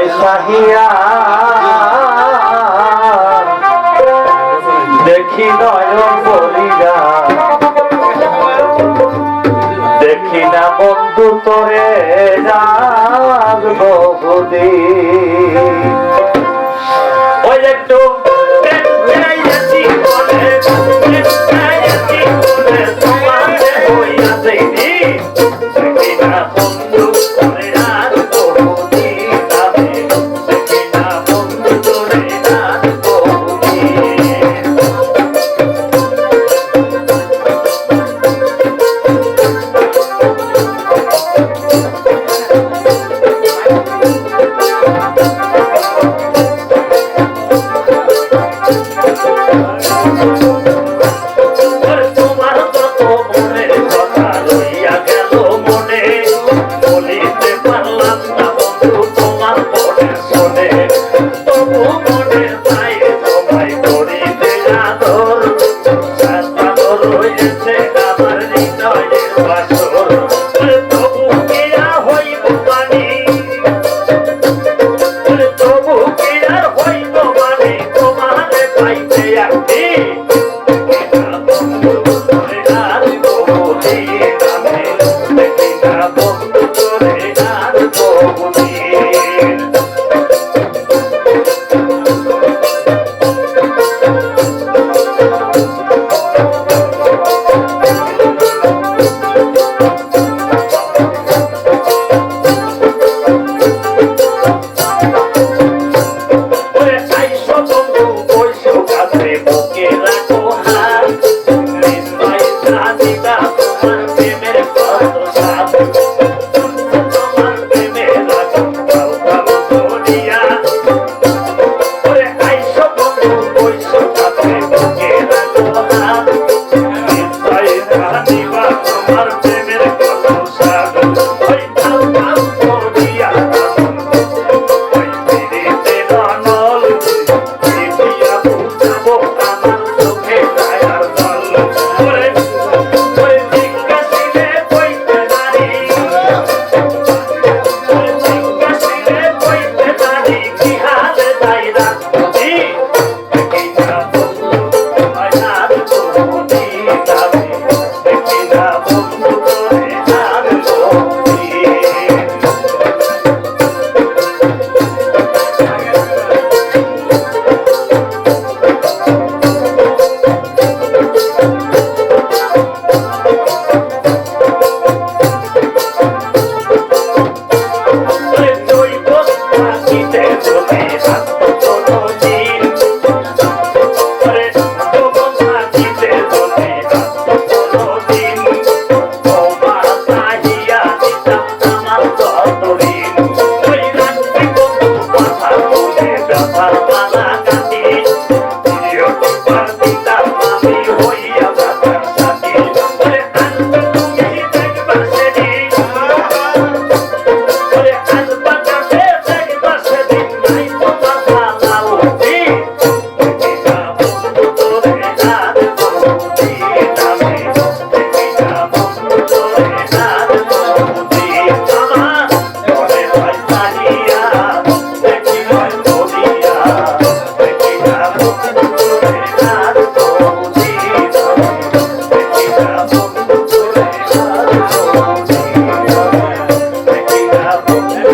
পয়সা হিয়া। দেখি নয়ন বলিয়া। দেখি না বন্ধু তোরে যাগ বহুদিন ওই একটু vida. いい Thank.